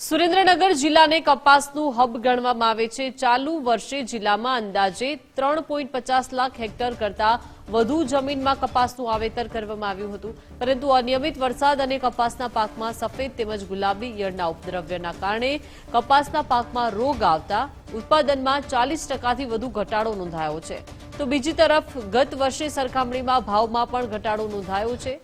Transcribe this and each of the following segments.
સુરેન્દ્રનગર જિલ્લાને કપાસનું હબ ગણવામાં આવે છે. ચાલુ વર્ષે જિલ્લામાં અંદાજે ત્રણ પોઈન્ટ પચાસ લાખ હેક્ટર કરતા વધુ જમીનમાં કપાસનું વાવેતર કરવામાં આવ્યું હતું. પરંતુ અનિયમિત વરસાદ અને કપાસના પાકમાં સફેદ તેમજ ગુલાબી ઈયળના ઉપદ્રવ્યના કારણે કપાસના પાકમાં રોગ આવતા ઉત્પાદનમાં ચાલીસ ટકાથી વધુ ઘટાડો નોંધાયો છે. તો બીજી તરફ ગત વર્ષે સરખામણીમાં ભાવમાં પણ ઘટાડો નોંધાયો છે.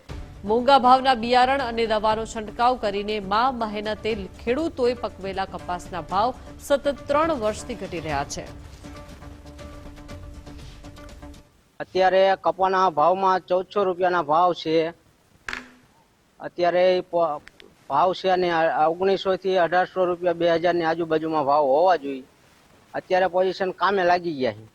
મોંઘા ભાવના બિયારણ અને દવાનો છંટકાવ કરીને મા મહેનતે ખેડૂતોએ પકવેલા કપાસના ભાવ સતત ત્રણ વર્ષથી ઘટી રહ્યા છે. અત્યારે કપાના ભાવમાં ચૌદસો રૂપિયાના ભાવ છે. અત્યારે ભાવ છે અને ઓગણીસો થી અઢારસો રૂપિયા બે હજારની આજુબાજુમાં ભાવ હોવા જોઈએ. અત્યારે પોઝિશન કામે લાગી ગયા છે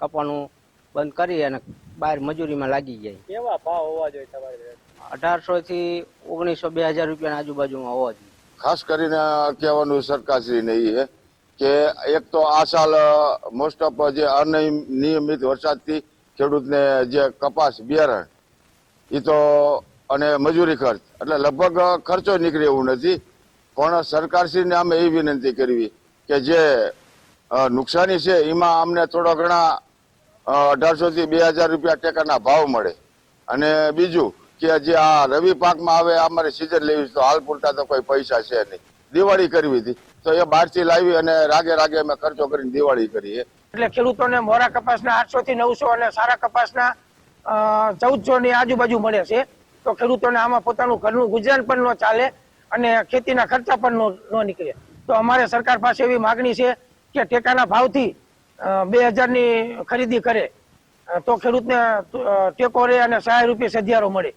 કપાનું. બંધ કરી અને બહાર મજૂરીમાં લાગી જાય. કેવા ભાવ હોવા જોઈએ તમારે અઢારસો થી ઓગણીસો બે હજાર રૂપિયાના આજુબાજુમાં હોવા જોઈએ. ખાસ કરીને કહેવાનું સરકારશ્રીને એ છે કે એક તો આ સાલ મોસ્ટ ઓફ જે અનિયમિત વરસાદથી ખેડૂતને જે કપાસ બિયારણ એ તો અને મજૂરી ખર્ચ એટલે લગભગ ખર્ચો નીકળે એવું નથી પણ સરકારશ્રીને અમે એ વિનંતી કરવી કે જે નુકસાની છે એમાં અમને થોડા ઘણા અઢારસો થી બે હજાર રૂપિયા ટેકાના ભાવ મળે. અને બીજું કે જે આ રવિ પાકમાં આવે અમારે સિઝન લેવી તો હાલ પૂરતા તો કોઈ પૈસા છે નહીં. દિવાળી કરવી હતી. તો એ બહારથી લાવી અને રાગે રાગે અમે ખર્ચો કરીને દિવાળી કરીએ એટલે ખેડૂતોને મોરા કપાસના આઠસો થી નવસો અને સારા કપાસના ચૌદસો ની આજુબાજુ મળે છે. તો ખેડૂતોને આમાં પોતાનું ઘરનું ગુજરાન પણ ન ચાલે અને ખેતીના ખર્ચા પણ નો નીકળે. તો અમારે સરકાર પાસે એવી માગણી છે કે ટેકાના ભાવથી બે હજારની ખરીદી કરે. તો ખેડૂતને ટેકો રહે અને સહાય રૂપે સધિયારો મળે.